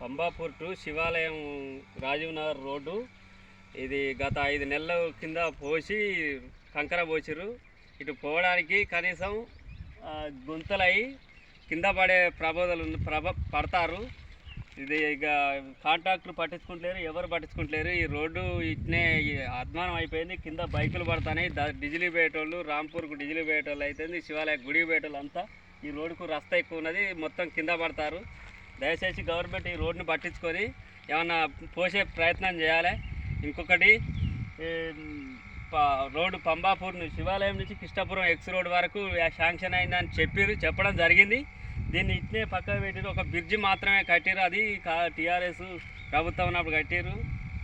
Pambapur to శివాలయం Rajiv Nagar road. ఇది గత ఐదు నెలల కింద పోసి కంకర పోసిరు ఇటు పోవడానికి కనీసం గుంతలై కింద పడే ప్రబోధలు ప్రభ పడతారు. ఇది ఇక కాంట్రాక్టులు పట్టించుకుంటలేరు ఎవరు పట్టించుకుంటలేరు. ఈ రోడ్డు ఇట్నే ఈ అధ్వానం అయిపోయింది. కింద బైకులు పడతాయి డిజిలీ పోయేటోళ్ళు రాంపూర్కు డిజిలీ పోయేటోళ్ళు అయితే శివాలయ గుడి పోయేటోళ్ళు అంతా ఈ రోడ్డుకు రస్తా ఎక్కువ ఉన్నది. మొత్తం కింద పడతారు. దయచేసి గవర్నమెంట్ ఈ రోడ్డుని పట్టించుకొని ఏమన్నా పోసే ప్రయత్నం చేయాలి. ఇంకొకటి రోడ్డు పంబాపూర్ శివాలయం నుంచి కృష్ణాపురం ఎక్స్ రోడ్ వరకు శాంక్షన్ అయిందని చెప్పారు చెప్పడం జరిగింది. దీన్ని ఇట్నే పక్కన పెట్టిరు ఒక బ్రిడ్జి మాత్రమే కట్టారు అది టీఆర్ఎస్ ప్రభుత్వం ఉన్నప్పుడు కట్టారు.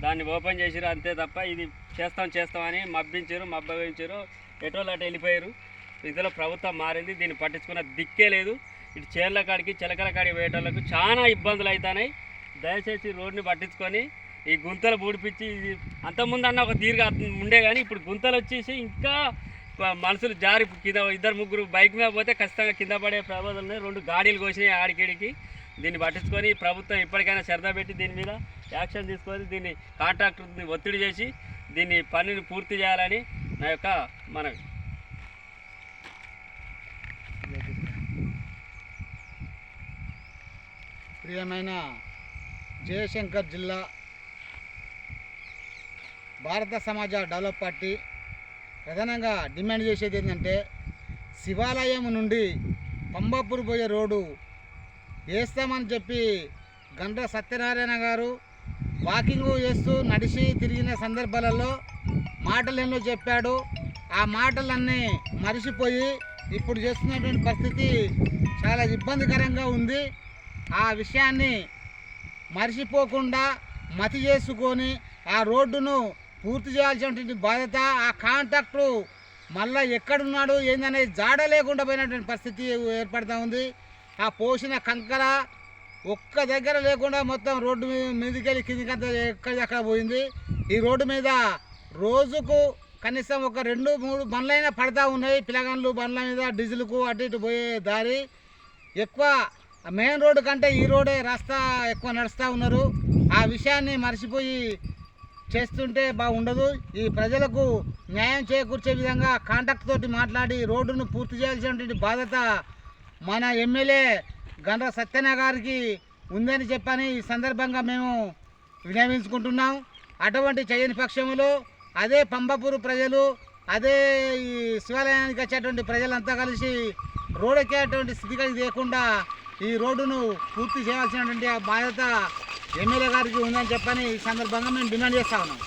దాన్ని ఓపెన్ చేసిరు అంతే తప్ప ఇది చేస్తాం చేస్తామని మబ్బించారు మబ్బించారు ఎటోళ్ళు అటు వెళ్ళిపోయారు. ఇందులో ప్రభుత్వం మారింది దీన్ని పట్టించుకున్న దిక్కే లేదు. ఇటు చేర్ల కాడికి చిలకల కాడికి పోయేటోళ్ళకు చాలా ఇబ్బందులు అవుతున్నాయి దయచేసి రోడ్ని పట్టించుకొని ఈ గుంతలు పూడిపించి అంతకుముందు అన్న ఒక దీర్ఘ ఉండే కానీ ఇప్పుడు గుంతలు వచ్చేసి ఇంకా మనుషులు జారి కింద ఇద్దరు ముగ్గురు బైక్ మీద పోతే ఖచ్చితంగా కింద పడే ప్రమాదాలు ఉన్నాయి. రెండు గాడీలు కోసినాయి ఆడికిడికి. దీన్ని పట్టించుకొని ప్రభుత్వం ఇప్పటికైనా శ్రద్ధ పెట్టి దీని మీద యాక్షన్ తీసుకొని దీన్ని కాంట్రాక్టర్ని ఒత్తిడి చేసి దీన్ని పనిని పూర్తి చేయాలని నా యొక్క మన ప్రియమైన జయశంకర్ జిల్లా భారత సమాజ డెవలప్ పార్టీ ప్రధానంగా డిమాండ్ చేసేది ఏంటంటే శివాలయం నుండి పంబాపూర్ పోయే రోడ్డు వేస్తామని చెప్పి గండ్ర సత్యనారాయణ గారు వాకింగ్ చేస్తూ నడిచి తిరిగిన సందర్భాలలో మాటలు ఎన్నో చెప్పాడు. ఆ మాటలన్నీ మరిచిపోయి ఇప్పుడు చేస్తున్నటువంటి పరిస్థితి చాలా ఇబ్బందికరంగా ఉంది. ఆ విషయాన్ని మర్చిపోకుండా మతి చేసుకొని ఆ రోడ్డును పూర్తి చేయాల్సినటువంటి బాధ్యత ఆ కాంట్రాక్టు మళ్ళా ఎక్కడున్నాడు ఏందనేది జాడ లేకుండా పోయినటువంటి పరిస్థితి ఏర్పడుతూ ఉంది. ఆ పోసిన కంకర ఒక్క దగ్గర లేకుండా మొత్తం రోడ్డు మీ- మీదకి వెళ్ళి కిందికంతా ఎక్కడిదక్కడ పోయింది. ఈ రోడ్డు మీద రోజుకు కనీసం ఒక రెండు మూడు బండ్లైనా పడతా ఉన్నాయి. పిలగన్లు బండ్ల మీద డీజిల్కు అటు ఇటు పోయే దారి. ఎక్కువ మెయిన్ రోడ్డు కంటే ఈ రోడే రాస్తా ఎక్కువ నడుస్తూ ఉన్నారు. ఆ విషయాన్ని మర్చిపోయి చేస్తుంటే బాగుండదు. ఈ ప్రజలకు న్యాయం చేకూర్చే విధంగా కాంట్రాక్ట్ తోటి మాట్లాడి రోడ్డును పూర్తి చేయాల్సినటువంటి బాధ్యత మన ఎమ్మెల్యే గండ్ర సత్యన గారికి ఉందని చెప్పని ఈ సందర్భంగా మేము వినియోగించుకుంటున్నాం అటువంటి చేయని పక్షంలో అదే పంబపూరు ప్రజలు అదే ఈ శివాలయానికి వచ్చేటువంటి ప్రజలంతా కలిసి రోడ్ ఎక్కేటువంటి స్థితిగతి లేకుండా ఈ రోడ్డును పూర్తి చేయాల్సినటువంటి ఆ బాధ్యత ఎమ్మెల్యే గారికి ఉందని చెప్పని ఈ సందర్భంగా మేము డిమాండ్ చేస్తా ఉన్నాం.